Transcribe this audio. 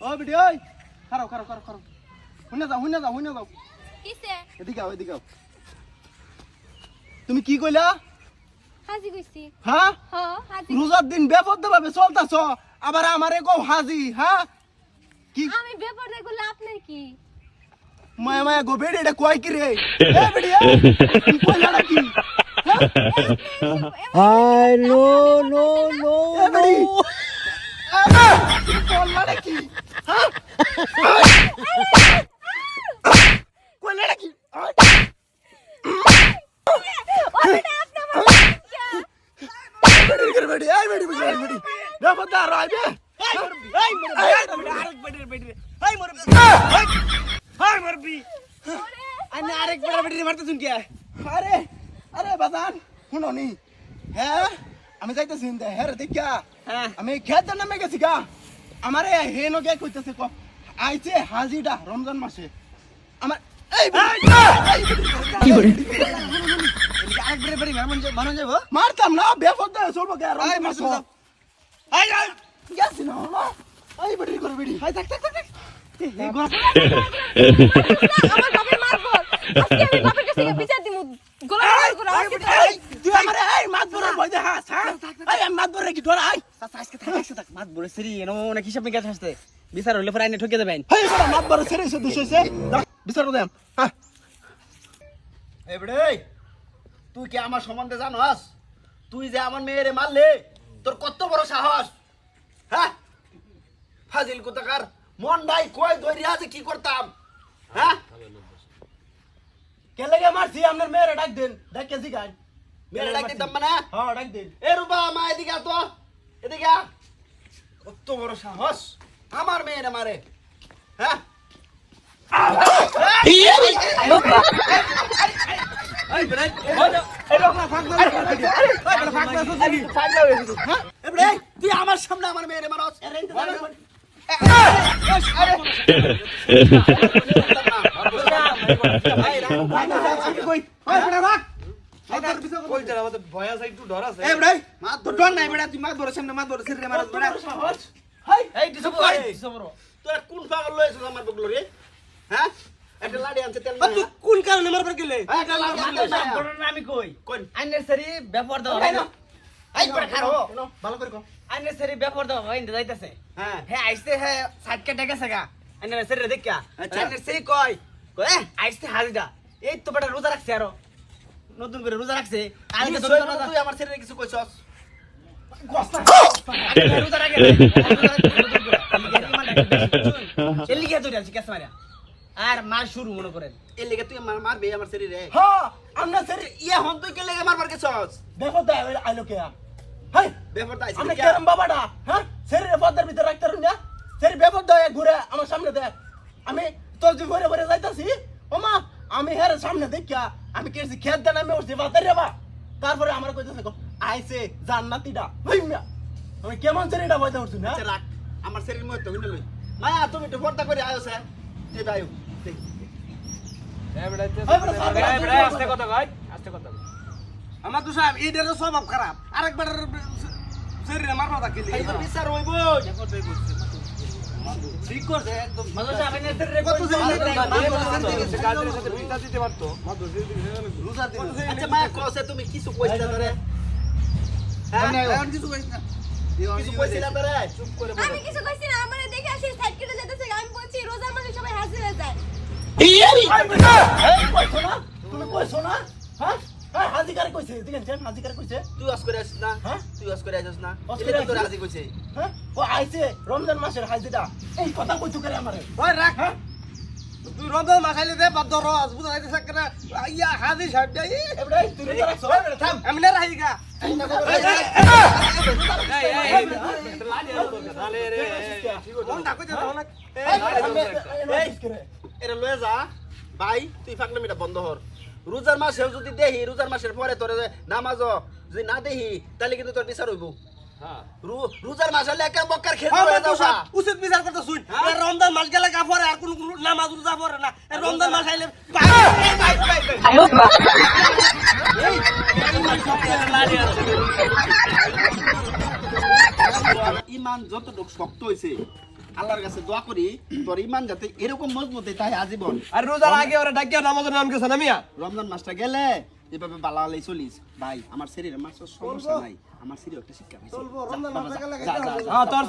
ও বিটি ওই খারাপ খারাপ খারাপ খারাপ শুনে যাও শুনে যাও শুনে যাও। কিসে এদিকে আও এদিকে আও। তুমি কি কইলা? হাজি কইছি হ্যাঁ হ হাজি রোজার দিন বেপদ্দ ভাবে চলতাছ। আবার আমারে কও হাজি হ্যাঁ কি? আমি আপনার কি? মায়া মায়া গো বেড়ে এটা কয় কি রে এ বেড়ে কি কইলা নাকি I no no no এ বেড়ি আরে কি আয়। বেড়ি বেড়ি বেড়ি বেপদ্দ আর আরে বাজান শুনো নি। হ্যাঁ আমি যাইতেছি হ্যাঁ রে দেখা আমি খেত নামে গেছি গা। আমারে হে নগে কইতেছে ক আইছে হাজিটা রমজান মাসে। আমার এই কি করে মারতাম না বেফদ চলবো কে রমজান মাস। আই আই গেছি না না আই বেড়ি করে বেড়ি। আই থাক থাক থাক থাক। এই গো আমার বাপের মারবো আজকে আমি বাপের কাছে গিয়ে বিচার দিমু। গোলা এই, তুই এই কি ডরা আই বিচার হইলে পরে আইনে ঠকে দেবেন হেই বড় মাত বড় সে দুশো বিচার দেম হ্যাঁ এই তুই কি আমার সম্বন্ধে জানোস? তুই যে আমার মেয়েরে মারলে তোর কত বড় সাহস? হ্যাঁ? ফাজিল কোথাকার? মন নাই কই ধরিয়া যে কি করতাম? হ্যাঁ? কে লাগে মারছি আপনার মেয়েরে ডাক দেন ডাক কে জিগান মেরে ডাক দিতাম মানে হ্যাঁ ডাক দেন এ রূপা মা এদিকে তো এদিকে। কত বড় সাহস আমার মেয়েরে মারে হ্যাঁ তুই আমার সামনে আমার মেয়েরে মারস কোন পাগল লয়েছিস আমার বগলো রে হ্যাঁ একটা লাড়ি আনছে তেল মারা। কোন কারণে মারবার গেলে হ্যাঁ, একটা লাড়ি আনছে। আমি কই কোন? আইনের সারি ব্যাপার দাও এই নাও। খারো। ভালো করে কও আইনের সারি ব্যাপার দাও ভাই যাইতাছে হ্যাঁ হ্যাঁ আইছে হ্যাঁ সাইড কেটে গেছে গা আইনের সারি দেখা। আইনের সারি কই আইছে হাজিরা। এই তো বেটা রোজা রাখছে আরও। নতুন করে রোজা রাখছে। আমি তুই তো আমার ছেলেরে কিছু কইছস? রোজা রাখে মারিয়া। আর মার শুরু মনে করেন। এর লেগে তুই আমার মারবে আমার শরীরে হ্যাঁ আমরা ইয়া হন তুই কে লেগে মারবার গেছস দেখো আইলো কে হাই বেফর তাইছিস আমরা কেরম বাবাটা? হ্যাঁ শরীরে পদ্মার ভিতরে রাখতে পারুন না? শরীর দেয় ঘুরে আমার সামনে দেখ। আমি তোর যে ঘুরে ঘুরে যাইতাছি ও মা আমি হের সামনে দেখিয়া আমি কেছি খেত দেন আমি উঠছি বাতার রে বা তারপরে আমার কইতেছে গো, আইছে জান্নাতিটা হইমিয়া আমি কেমন শরীরটা বইতে উঠছি না আচ্ছা রাখ আমার শরীর মধ্যে হইনা লই মায়া তুমি একটু পর্দা করে আয়ো স্যার তুই আয়ো আস্তে কথা ভাই আস্তে কথা আমার তো সাহেব এইটার স্বভাব খারাপ আরেকবার শরীরে মারবা থাকিলে বিচার হইব ঠিক করছে একদম মাঝে সাহেব এনে রে কত আচ্ছা মায়া কসে তুমি কিছু কইছিলা তোরে? হ্যাঁ? কিছু কইস না। কিছু কইছিলা তোরে? চুপ করে আমি কিছু কইছি না আমারে দেখে আসি সাইড কেটে যেতেছে আমি বলছি রোজার মাসে সবাই হাসি হয়ে যায়। কইছো না? তুমি কইছো না? হ্যাঁ? হ্যাঁ হাজিকারে কইছে দেখেন হাজিকারে কইছে তুই করে আসিস না হ্যাঁ? তুই আস করে আসিস না এটা করে তোরে কইছে হ্যাঁ ও আইছে রমজান মাসের হাজিটা এই কথা কইছো করে আমারে ওই রাখ হ্যাঁ তুই রন্ধন মাখাইলে দে বাদ ধর আজ বুঝা যাইতেছে কেনা ইয়া হাজি সাহেব যাই এবড়ে তুই রোজা রাখছো থাম আমি না রাহি গা মন ডাকো যা অনেক এরা লয়ে যা ভাই তুই ফাকনামিটা বন্ধ হর রোজার মাসেও যদি দেহি রোজার মাসের পরে তোর নামাজ যদি না দেহি তাহলে কিন্তু তোর বিচার হইব রোজার মাস হলে একটা বক্কার খেতে উচিত বিচার করতে শুন রমজান মাস গেলে গা পরে আর কোন নামাজ রোজা পরে না রমজান মাস আইলে ইমান যতটুকু শক্ত হয়েছে আল্লাহর কাছে দোয়া করি তোর ইমান যাতে এরকম মজবুত তাই আজীবন। আর রোজার আগে ওরা ডাকিয়া নামাজের নাম গেছে না মিয়া? রমজান মাসটা গেলে এভাবে বালালে চলিস। ভাই আমার শরীরে মাসের সমস্যা নাই। আমার শরীরে একটা শিক্ষা হয়েছে। হ্যাঁ তোর